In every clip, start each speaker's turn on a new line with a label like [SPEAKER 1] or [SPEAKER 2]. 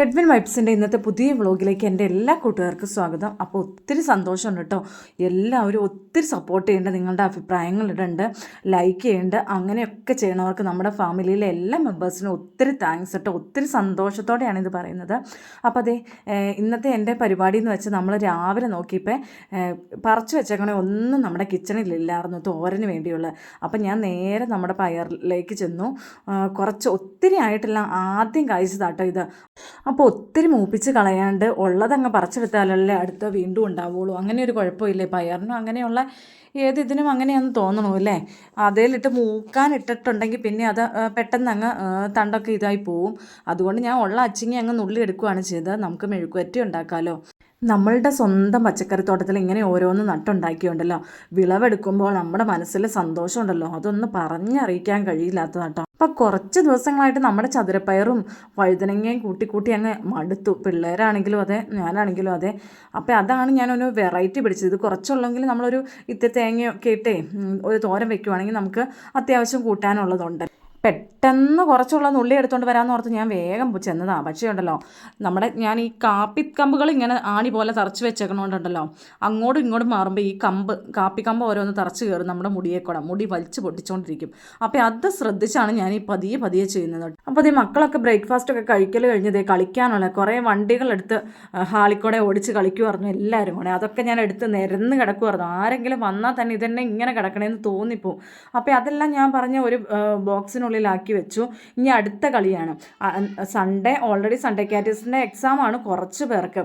[SPEAKER 1] Edwin വൈബ്സിന്റെ ഇന്നത്തെ പുതിയ വ്ളോഗിലേക്ക് എന്റെ എല്ലാ കൂട്ടുകാർക്കും സ്വാഗതം. അപ്പോൾ ഒത്തിരി സന്തോഷമുണ്ട് കേട്ടോ. എല്ലാവരും ഒത്തിരി സപ്പോർട്ട് ചെയ്യേണ്ട നിങ്ങളുടെ അഭിപ്രായങ്ങൾ ഇടേണ്ട ലൈക്ക് ചെയ്യേണ്ട അങ്ങനെയൊക്കെ ചെയ്യണവർക്ക് നമ്മുടെ ഫാമിലിയിലെ എല്ലാ മെമ്പേഴ്സിനും ഒത്തിരി താങ്ക്സ് കേട്ടോ. ഒത്തിരി സന്തോഷത്തോടെയാണ് ഇത് പറയുന്നത്. അപ്പോൾ അതെ ഇന്നത്തെ എന്റെ പരിപാടി എന്ന് വെച്ചാൽ നമ്മൾ രാവിലെ നോക്കിയപ്പോൾ പറിച്ചു വെച്ചേക്കണേ ഒന്നും നമ്മുടെ കിച്ചണിലില്ലായിരുന്നു തോരന് വേണ്ടിയുള്ള. അപ്പം ഞാൻ നേരെ നമ്മുടെ പയറിലേക്ക് ചെന്നു. കുറച്ച് ഒത്തിരി ആയിട്ടില്ല ആദ്യം കഴിച്ചതാട്ടോ ഇത്. അപ്പോൾ ഒത്തിരി മൂപ്പിച്ച് കളയാണ്ട് ഉള്ളതങ്ങ് പറിച്ചെടുത്താലല്ലേ അടുത്ത വീണ്ടും ഉണ്ടാവുള്ളൂ. അങ്ങനെ ഒരു കുഴപ്പമില്ലേ? പയറിനും അങ്ങനെയുള്ള ഏത് ഇതിനും അങ്ങനെയാണെന്ന് തോന്നണു അല്ലേ? അതേലിട്ട് മൂക്കാൻ ഇട്ടിട്ടുണ്ടെങ്കിൽ പിന്നെ അത് പെട്ടെന്ന് അങ്ങ് തണ്ടൊക്കെ ഇതായി പോവും. അതുകൊണ്ട് ഞാൻ ഉള്ള അച്ചിങ്ങി അങ്ങ് നുള്ളി എടുക്കുകയാണ് ചെയ്തത്. നമുക്ക് മെഴുക്കുവറ്റി ഉണ്ടാക്കാമല്ലോ നമ്മളുടെ സ്വന്തം പച്ചക്കറിത്തോട്ടത്തിൽ ഇങ്ങനെ ഓരോന്ന് നട്ടുണ്ടാക്കിയുണ്ടല്ലോ. വിളവെടുക്കുമ്പോൾ നമ്മുടെ മനസ്സിൽ സന്തോഷമുണ്ടല്ലോ. അതൊന്ന് പറഞ്ഞറിയിക്കാൻ കഴിയില്ലാത്തതാട്ടോ. അപ്പം കുറച്ച് ദിവസങ്ങളായിട്ട് നമ്മുടെ ചതുരപ്പയറും വഴുതനങ്ങയും കൂട്ടി കൂട്ടി അങ്ങ് മടുത്തു. പിള്ളേരാണെങ്കിലും അതെ ഞാനാണെങ്കിലും അതെ. അപ്പം അതാണ് ഞാനൊരു വെറൈറ്റി പിടിച്ചത്. ഇത് കുറച്ചുള്ളെങ്കിൽ നമ്മളൊരു ഇത്തിരി തേങ്ങയൊക്കെ ഇട്ടേ ഒരു തോരം വെക്കുവാണെങ്കിൽ നമുക്ക് അത്യാവശ്യം കൂട്ടാനുള്ളതുണ്ട്. പെട്ടെന്ന് കുറച്ചുള്ള നുള്ളി എടുത്തുകൊണ്ട് വരാമെന്ന് ഓർത്ത് ഞാൻ വേഗം ചെന്നതാണ് പക്ഷേ ഉണ്ടല്ലോ നമ്മുടെ ഞാൻ ഈ കാപ്പിക്കമ്പുകൾ ഇങ്ങനെ ആണി പോലെ തറച്ച് വെച്ചേക്കണോണ്ടുണ്ടല്ലോ അങ്ങോട്ടും ഇങ്ങോട്ടും മാറുമ്പോൾ ഈ കമ്പ് കാപ്പിക്കമ്പ് ഓരോന്ന് തറച്ച് കയറും നമ്മുടെ മുടിയെ കൂടെ. മുടി വലിച്ച് പൊട്ടിച്ചുകൊണ്ടിരിക്കും അപ്പോൾ അത് ശ്രദ്ധിച്ചാണ് ഞാൻ ഈ പതിയെ പതിയെ ചെയ്യുന്നത്. അപ്പോൾ ഈ മക്കളൊക്കെ ബ്രേക്ക്ഫാസ്റ്റ് ഒക്കെ കഴിക്കൽ കഴിഞ്ഞത് കളിക്കാനുള്ള കുറേ വണ്ടികളെടുത്ത് ഹാളിക്കൂടെ കൂടെ ഓടിച്ച് കളിക്കുമായിരുന്നു എല്ലാവരും കൂടെ. അതൊക്കെ ഞാൻ എടുത്ത് നിരന്ന് കിടക്കുമായിരുന്നു ആരെങ്കിലും വന്നാൽ തന്നെ ഇതന്നെ ഇങ്ങനെ കിടക്കണേന്ന് തോന്നിപ്പോവും. അപ്പോൾ അതെല്ലാം ഞാൻ പറഞ്ഞ ഒരു ബോക്സിനുള്ളിലാക്കി വെച്ചു. ഇനി അടുത്ത കളിയാണ്. സൺഡേ ഓൾറെഡി സൺഡേ കാറ്റേഴ്സിന്റെ എക്സാമാണ് കുറച്ച് പേർക്ക്.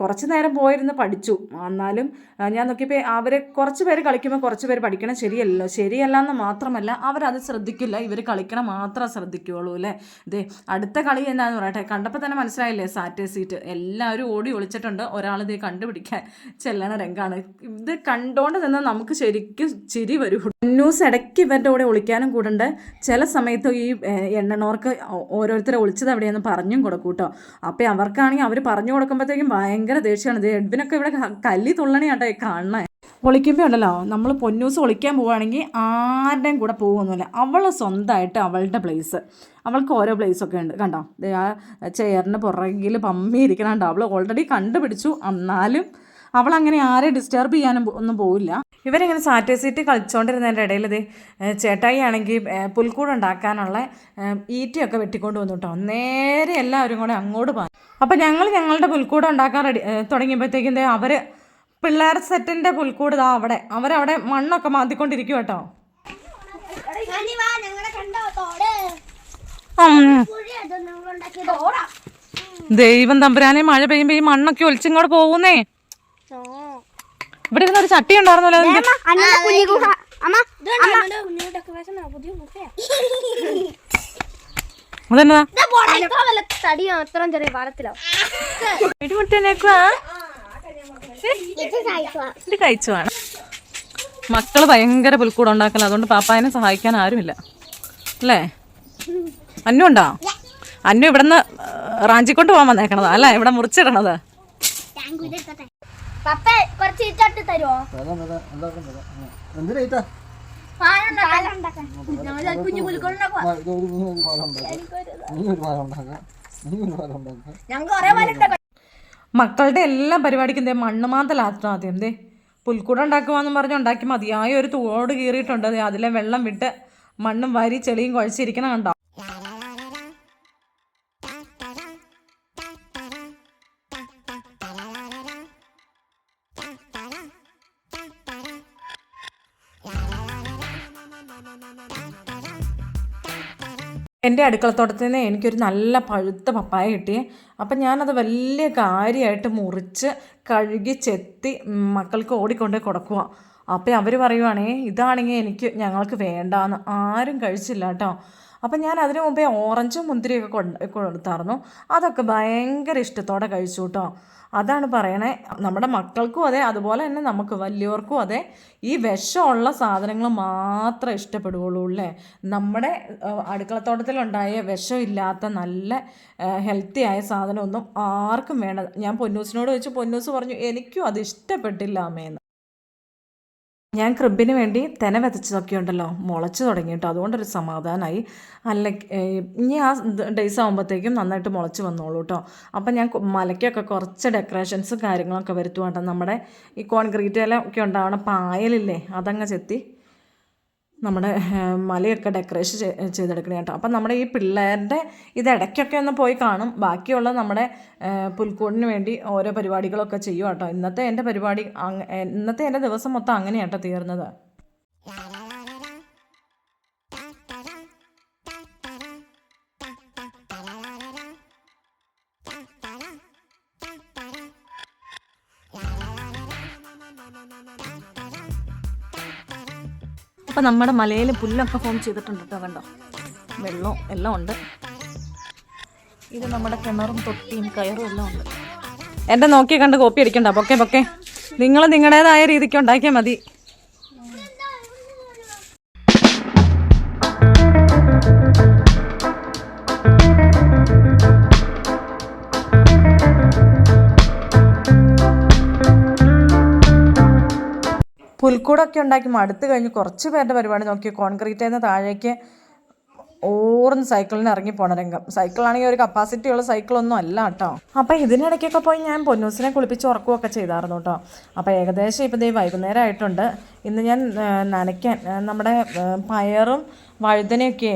[SPEAKER 1] കുറച്ച് നേരം പോയിരുന്ന് പഠിച്ചു. എന്നാലും ഞാൻ നോക്കിയപ്പോൾ അവർ കുറച്ച് പേര് കളിക്കുമ്പോൾ കുറച്ച് പേര് പഠിക്കണം ശരിയല്ലോ ശരിയല്ല എന്ന് മാത്രമല്ല അവരത് ശ്രദ്ധിക്കില്ല. ഇവർ കളിക്കണം മാത്രമേ ശ്രദ്ധിക്കുകയുള്ളൂ അല്ലേ? ഇതേ അടുത്ത കളി എന്താണെന്ന് പറയട്ടെ. കണ്ടപ്പോൾ തന്നെ മനസ്സിലായില്ലേ? സാറ്റേ സീറ്റ്. എല്ലാവരും ഓടി ഒളിച്ചിട്ടുണ്ട്. ഒരാൾ ഇത് കണ്ടുപിടിക്കാൻ ചെല്ലണ രംഗാണ്. ഇത് കണ്ടോണ്ട് നിന്ന് നമുക്ക് ശരിക്കും ചിരി വരൂ. ന്യൂസ് ഇടയ്ക്ക് ഇവരുടെ കൂടെ ഒളിക്കാനും കൂടുണ്ട്. ചില സമയത്ത് ഈ എണ്ണണോർക്ക് ഓരോരുത്തരെ ഒളിച്ചത് എവിടെയെന്ന് പറഞ്ഞും കൊടുക്കൂട്ടോ. അപ്പം അവർക്കാണെങ്കിൽ അവർ പറഞ്ഞു കൊടുക്കുമ്പോഴത്തേക്കും ഭയങ്കര ദേഷ്യമാണ്. ഇത് എഡ്വിനൊക്കെ ഇവിടെ കല്ലി തുള്ളണിയാട്ടെ കാണണേ ഒളിക്കുമ്പോൾ ഉണ്ടല്ലോ നമ്മൾ പൊന്നൂസ് ഒളിക്കാൻ പോവുകയാണെങ്കിൽ ആരുടെയും കൂടെ പോകുന്നില്ല അവൾ സ്വന്തമായിട്ട് അവളുടെ പ്ലേസ് അവൾക്ക് ഓരോ പ്ലേസൊക്കെ ഉണ്ട്. കണ്ടോ? ആ ചെയറിന് പുറകിൽ പമ്മി ഇരിക്കണ കണ്ടോ? അവൾ ഓൾറെഡി കണ്ടുപിടിച്ചു. എന്നാലും അവൾ അങ്ങനെ ആരെ ഡിസ്റ്റർബ് ചെയ്യാനും ഒന്നും പോവില്ല. ഇവരിങ്ങനെ സാറ്റേ സീറ്റ് കളിച്ചുകൊണ്ടിരുന്നതിന്റെ ഇടയിൽ ഇത് ചേട്ടായി ആണെങ്കിൽ പുൽക്കൂട് ഉണ്ടാക്കാനുള്ള ഈറ്റിയൊക്കെ വെട്ടിക്കൊണ്ട് വന്നു കേട്ടോ നേരെ എല്ലാവരും കൂടെ അങ്ങോട്ട് പോകാൻ അപ്പോൾ ഞങ്ങൾ ഞങ്ങളുടെ പുൽക്കൂട് ഉണ്ടാക്കാൻ റെഡി തുടങ്ങിയപ്പോഴത്തേക്കും അവർ പിള്ളേർ സെറ്റിന്റെ പുൽക്കൂട് ഇതാ അവിടെ. അവരവിടെ മണ്ണൊക്കെ മാന്തിക്കൊണ്ടിരിക്കും കേട്ടോ ദൈവം തമ്പുരാനെ മഴ പെയ്യുമ്പോൾ ഈ മണ്ണൊക്കെ ഒലിച്ചിങ്ങോട്ട് പോകുന്നേ. ഇവിടെ ഇരുന്ന് ഒരു ചട്ടി ഉണ്ടായിരുന്നല്ലോ അതെന്നാ
[SPEAKER 2] അത്രയും ചെറിയ
[SPEAKER 1] കഴിച്ചുവാണ്. മക്കൾ ഭയങ്കര പുൽക്കൂട് ഉണ്ടാക്കല അതുകൊണ്ട് പാപ്പായനെ സഹായിക്കാൻ ആരുമില്ല. അല്ലേ? അന്നു ഉണ്ടോ? അന്നു ഇവിടുന്ന് റാഞ്ചിക്കൊണ്ട് പോകാൻ വന്നേക്കണതാ അല്ലേ? ഇവിടെ മുറിച്ചിടണത്.
[SPEAKER 2] പപ്പ കുറച്ച് തരുമോ
[SPEAKER 1] മക്കളുടെ എല്ലാ പരിപാടിക്കും എന്തേ മണ്ണ് മാന്തലാത്തണം ആദ്യം ദേ പുൽക്കൂടം ഉണ്ടാക്കുവാന്ന് പറഞ്ഞ് ഉണ്ടാക്കി മതിയായ ഒരു തോട് കീറിയിട്ടുണ്ട്. അതിലെ വെള്ളം വിട്ട് മണ്ണും വാരി ചെളിയും കുഴച്ചിരിക്കണം കണ്ടോ? എന്റെ അടുക്കളത്തോട്ടത്തിൽ നിന്ന് എനിക്കൊരു നല്ല പഴുത്ത പപ്പായ കിട്ടി. അപ്പം ഞാനത് വലിയ കാര്യമായിട്ട് മുറിച്ച് കഴുകി ചെത്തി മക്കൾക്ക് ഓടിക്കൊണ്ട് കൊടുക്കുക അപ്പം അവർ പറയുവാണേ ഇതാണെങ്കിൽ എനിക്ക് ഞങ്ങൾക്ക് വേണ്ടാന്ന്. ആരും കഴിച്ചില്ല കേട്ടോ. അപ്പം ഞാൻ അതിനു മുമ്പേ ഓറഞ്ചും മുന്തിരിയൊക്കെ കൊണ്ട് കൊടുത്തായിരുന്നു. അതൊക്കെ ഭയങ്കര ഇഷ്ടത്തോടെ കഴിച്ചു കേട്ടോ അതാണ് പറയണേ. നമ്മുടെ മക്കൾക്കും അതെ അതുപോലെ തന്നെ നമുക്ക് വലിയവർക്കും അതെ ഈ വിഷമുള്ള സാധനങ്ങൾ മാത്രമേ ഇഷ്ടപ്പെടുകയുള്ളൂ അല്ലേ? നമ്മുടെ അടുക്കളത്തോട്ടത്തിലുണ്ടായ വിഷമില്ലാത്ത നല്ല ഹെൽത്തി ആയ സാധനമൊന്നും ആർക്കും വേണ്ട. ഞാൻ പൊന്നൂസിനോട് വെച്ച് പൊന്നൂസ് പറഞ്ഞു എനിക്കും അത് ഇഷ്ടപ്പെട്ടില്ല അമ്മേന്ന് ഞാൻ ക്രിബിന് വേണ്ടി തെന വെതച്ചതൊക്കെ ഉണ്ടല്ലോ മുളച്ച് തുടങ്ങി കേട്ടോ. അതുകൊണ്ടൊരു സമാധാനമായി അല്ല ഇനി ആ ഡേയ്സ് ആകുമ്പോഴത്തേക്കും നന്നായിട്ട് മുളച്ച് വന്നോളൂ കേട്ടോ. അപ്പം ഞാൻ മലയ്ക്കൊക്കെ കുറച്ച് ഡെക്കറേഷൻസും കാര്യങ്ങളൊക്കെ വരുത്തുവാട്ടോ നമ്മുടെ ഈ കോൺക്രീറ്റ് എല്ലാം ഒക്കെ ഉണ്ടാവണം പായലില്ലേ അതങ്ങ് ചെത്തി നമ്മുടെ മലയൊക്കെ ഡെക്കറേഷൻ ചെയ്തെടുക്കണം കേട്ടോ. അപ്പം നമ്മുടെ ഈ പിള്ളേരുടെ ഇത് ഇടയ്ക്കൊക്കെ ഒന്ന് പോയി കാണും. ബാക്കിയുള്ള നമ്മുടെ പുൽക്കൂടിന് വേണ്ടി ഓരോ പരിപാടികളൊക്കെ ചെയ്യും കേട്ടോ ഇന്നത്തെ എന്റെ പരിപാടി ഇന്നത്തെ എന്റെ ദിവസം മൊത്തം അങ്ങനെയാട്ടോ തീർന്നത്. അപ്പം നമ്മുടെ മലയിൽ പുല്ലൊക്കെ ഫോം ചെയ്തിട്ടുണ്ട് കേട്ടോ കണ്ടോ? വെള്ളവും എല്ലാം ഉണ്ട്. ഇത് നമ്മുടെ കിണറും തൊട്ടിയും കയറും എല്ലാം ഉണ്ട്. എന്റെ നോക്കി കണ്ട് കോപ്പി അടിക്കണ്ട പൊക്കെ പൊക്കെ. നിങ്ങൾ നിങ്ങളുടേതായ രീതിക്ക് ഉണ്ടാക്കിയാൽ മതി. പുൽക്കൂടൊക്കെ ഉണ്ടാക്കി മടുത്ത് കഴിഞ്ഞ് കുറച്ച് പേരുടെ പരിപാടി നോക്കി. കോൺക്രീറ്റിൽ നിന്ന് താഴേക്ക് ഓർന്ന് സൈക്കിളിന് ഇറങ്ങി പോണ രംഗം. സൈക്കിളാണെങ്കിൽ ഒരു കപ്പാസിറ്റി ഉള്ള സൈക്കിളൊന്നും അല്ല കേട്ടോ. അപ്പോൾ ഇതിനിടയ്ക്കൊക്കെ പോയി ഞാൻ പൊന്നൂസിനെ കുളിപ്പിച്ച് ഉറക്കുകയൊക്കെ ചെയ്തായിരുന്നു കേട്ടോ. അപ്പോൾ ഏകദേശം ഇപ്പം ദേ വൈകുന്നേരം ആയിട്ടുണ്ട്. ഇന്ന് ഞാൻ നനയ്ക്കാൻ നമ്മുടെ പയറും വഴുതനയൊക്കെ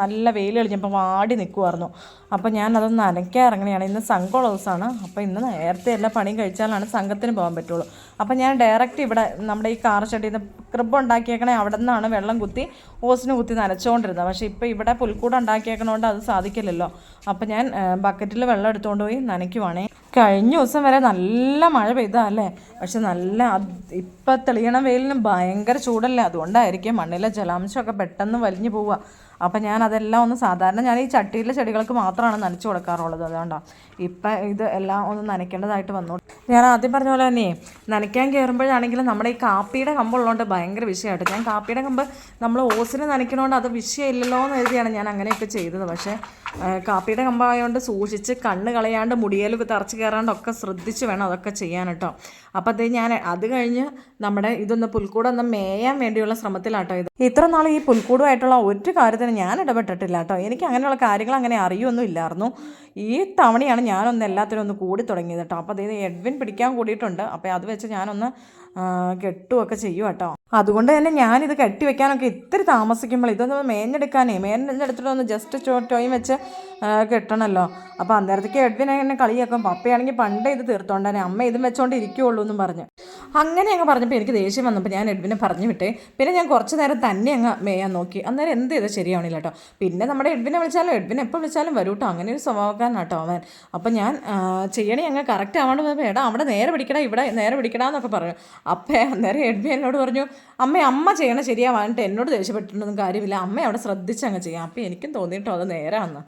[SPEAKER 1] നല്ല വെയിൽ കളിച്ചപ്പോൾ വാടി നിൽക്കുമായിരുന്നു അപ്പോൾ ഞാൻ അതൊന്ന് ഇറങ്ങുകയാണ് ഇന്ന് സംഘമുള്ള ദിവസമാണ് അപ്പോൾ ഇന്ന് നേരത്തെ എല്ലാ പണിയും കഴിച്ചാലാണ് സംഘത്തിന് പോകാൻ പറ്റുള്ളൂ. അപ്പോൾ ഞാൻ ഡയറക്റ്റ് ഇവിടെ നമ്മുടെ ഈ കാർ ഷെഡിൽ നിന്ന് ക്രിബ് ഉണ്ടാക്കിയേക്കണേ അവിടെ നിന്നാണ് വെള്ളം കുത്തി ഓസിന് കുത്തി നനച്ചുകൊണ്ടിരുന്നത് പക്ഷേ ഇപ്പോൾ ഇവിടെ പുൽക്കൂട് ഉണ്ടാക്കിയേക്കണോണ്ട് അത് സാധിക്കില്ലല്ലോ. അപ്പോൾ ഞാൻ ബക്കറ്റിൽ വെള്ളം എടുത്തുകൊണ്ട് പോയി നനയ്ക്കുവാണേ. കഴിഞ്ഞ ദിവസം വരെ നല്ല മഴ പെയ്താ അല്ലേ? പക്ഷെ നല്ല ഇപ്പം തെളിയണ വെയിലിന് ഭയങ്കര ചൂടല്ലേ? അതുകൊണ്ടായിരിക്കും മണ്ണിലെ ജലാംശമൊക്കെ പെട്ടെന്ന് വലിഞ്ഞു പോവുക. അപ്പം ഞാൻ അതെല്ലാം ഒന്ന് സാധാരണ ഞാൻ ഈ ചട്ടിയിലെ ചെടികൾക്ക് മാത്രമാണ് നനച്ചു കൊടുക്കാറുള്ളത് അതുകൊണ്ടാണ് ഇപ്പം ഇത് എല്ലാം ഒന്ന് നനയ്ക്കേണ്ടതായിട്ട് വന്നു. ഞാൻ ആദ്യം പറഞ്ഞ പോലെ തന്നെ നനയ്ക്കാൻ കയറുമ്പോഴാണെങ്കിലും നമ്മുടെ ഈ കാപ്പിയുടെ കമ്പുള്ളതുകൊണ്ട് ഭയങ്കര വിഷയമായിട്ട് ഞാൻ കാപ്പിയുടെ കമ്പ് നമ്മൾ ഓസിന് നനയ്ക്കണോണ്ട് അത് വിഷയമില്ലല്ലോ എന്ന് എഴുതിയാണ് ഞാൻ അങ്ങനെയൊക്കെ ചെയ്തത്. പക്ഷേ കാപ്പിയുടെ കമ്പായതുകൊണ്ട് സൂക്ഷിച്ച് കണ്ണ് കളയാണ്ട് മുടിയേൽ തറച്ച് കയറാണ്ടൊക്കെ ശ്രദ്ധിച്ച് വേണം അതൊക്കെ ചെയ്യാൻ കേട്ടോ അപ്പോൾ അത് ഞാൻ അത് കഴിഞ്ഞ് നമ്മുടെ ഇതൊന്ന് പുൽക്കൂടൊന്ന് മേയാൻ വേണ്ടിയുള്ള ശ്രമത്തിലാട്ടോ ഇത്. ഇത്ര നാൾ ഈ പുൽക്കൂടുമായിട്ടുള്ള ഒരു കാര്യത്തിന് ഞാൻ ഇടപെട്ടിട്ടില്ല കേട്ടോ. എനിക്ക് അങ്ങനെയുള്ള കാര്യങ്ങൾ അങ്ങനെ അറിയുമൊന്നും ഇല്ലായിരുന്നു. ഈ തവണയാണ് ഞാനൊന്ന് എല്ലാത്തിനും ഒന്ന് കൂടി തുടങ്ങിയത് കേട്ടോ. അപ്പോൾ അതായത് എഡ്വിൻ പിടിക്കാൻ കൂടിയിട്ടുണ്ട്. അപ്പോൾ അത് വെച്ച് ഞാനൊന്ന് കെട്ടുമൊക്കെ ചെയ്യും കേട്ടോ അതുകൊണ്ട് തന്നെ ഞാനിത് കെട്ടി വെക്കാനൊക്കെ ഇത്തിരി താമസിക്കുമ്പോൾ ഇതൊന്ന് മേഞ്ഞെടുക്കാനേ മേഞ്ഞെടുത്തിട്ട് ഒന്ന് ജസ്റ്റ് ചോട്ടോയും വെച്ച് കെട്ടണമല്ലോ അപ്പോൾ അന്നേരത്തേക്ക് എഡ്വിനെ എന്നെ കളിയാക്കും. പപ്പയാണെങ്കിൽ പണ്ടേ ഇത് തീർത്തോണ്ടേ അമ്മ ഇതും വെച്ചോണ്ട് ഇരിക്കുള്ളൂ എന്നും പറഞ്ഞു. അങ്ങനെ അങ്ങ് പറഞ്ഞപ്പോൾ എനിക്ക് ദേഷ്യം വന്നപ്പോൾ ഞാൻ എഡ്വിനെ പറഞ്ഞു വിട്ടെ. പിന്നെ ഞാൻ കുറച്ച് നേരം തന്നെ അങ്ങ് മേയാൻ നോക്കി. അന്നേരം എന്ത് ചെയ്താൽ ശരിയാവണില്ല കേട്ടോ പിന്നെ നമ്മുടെ എഡ്വിനെ വിളിച്ചാലും എഡ്വിനെ എപ്പോൾ വിളിച്ചാലും വരൂ കേട്ടോ അങ്ങനെ ഒരു സ്വഭാവക്കാരനാട്ടോ അവൻ. അപ്പോൾ ഞാൻ ചെയ്യണേ അങ്ങ് കറക്റ്റ് ആവാണ്ട് എടാ അവിടെ നേരെ പിടിക്കടാ ഇവിടെ നേരെ പിടിക്കടാ എന്നൊക്കെ പറഞ്ഞു അപ്പോൾ അന്നേരം എഡ്മി എന്നോട് പറഞ്ഞു അമ്മ അമ്മ ചെയ്യണ ശരിയാവാനിട്ട് എന്നോട് ദേഷ്യപ്പെട്ടിട്ടൊന്നും കാര്യമില്ല. അമ്മ അവിടെ ശ്രദ്ധിച്ച് അങ്ങ് ചെയ്യാം. അപ്പം എനിക്കും തോന്നിയിട്ടോ അത് നേരാന്ന്.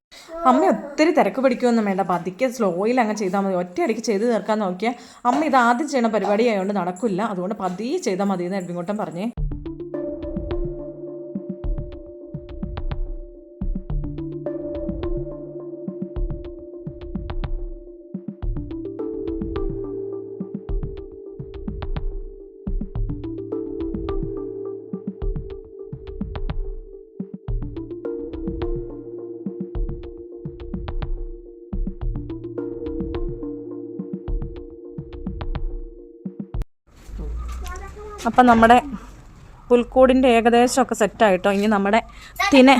[SPEAKER 1] അമ്മ ഒത്തിരി തിരക്ക് പിടിക്കുമൊന്നും വേണ്ട. പതുക്കെ സ്ലോയിൽ അങ്ങ് ചെയ്താൽ മതി. ഒറ്റയടിക്ക് ചെയ്ത് തീർക്കാൻ നോക്കിയാൽ അമ്മ ഇത് ആദ്യം ചെയ്യണ പരിപാടി ആയതുകൊണ്ട് നടക്കില്ല. അതുകൊണ്ട് പതിയെ ചെയ്താൽ മതി എന്ന് എഡ്വിൻകുട്ടൻ പറഞ്ഞേ. അപ്പം നമ്മുടെ പുൽക്കൂടിന്റെ ഏകദേശമൊക്കെ സെറ്റായിട്ടോ ഇനി നമ്മുടെ തിന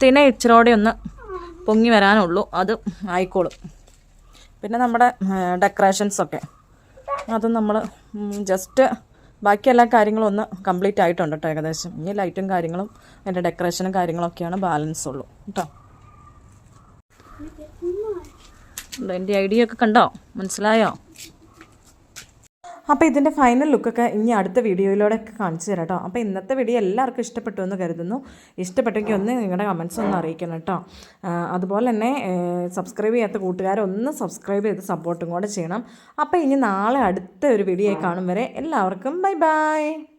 [SPEAKER 1] തിന ഇച്ചിരോടെ ഒന്ന് പൊങ്ങി വരാനുള്ളൂ. അത് ആയിക്കോളും. പിന്നെ നമ്മുടെ ഡെക്കറേഷൻസൊക്കെ അത് നമ്മൾ ജസ്റ്റ് ബാക്കി എല്ലാ കാര്യങ്ങളും ഒന്ന് കംപ്ലീറ്റ് ആയിട്ടുണ്ട് കേട്ടോ ഏകദേശം. ഇനി ലൈറ്റും കാര്യങ്ങളും അതിന്റെ ഡെക്കറേഷനും കാര്യങ്ങളൊക്കെയാണ് ബാലൻസ് ഉള്ളൂ. കേട്ടോ എന്റെ ഐഡിയ ഒക്കെ കണ്ടോ? മനസ്സിലായോ? അപ്പോൾ ഇതിന്റെ ഫൈനൽ ലുക്കൊക്കെ ഇനി അടുത്ത വീഡിയോയിലൂടെ ഒക്കെ കാണിച്ചു തരാം കേട്ടോ അപ്പോൾ ഇന്നത്തെ വീഡിയോ എല്ലാവർക്കും ഇഷ്ടപ്പെട്ടു എന്ന് കരുതുന്നു. ഇഷ്ടപ്പെട്ടെങ്കിൽ ഒന്ന് നിങ്ങളുടെ കമൻസ് ഒന്ന് അറിയിക്കണം കേട്ടോ അതുപോലെ തന്നെ സബ്സ്ക്രൈബ് ചെയ്യാത്ത കൂട്ടുകാരൊന്ന് സബ്സ്ക്രൈബ് ചെയ്ത് സപ്പോർട്ടും കൂടെ ചെയ്യണം. അപ്പോൾ ഇനി നാളെ അടുത്ത ഒരു വീഡിയോ കാണും വരെ എല്ലാവർക്കും ബൈ ബൈ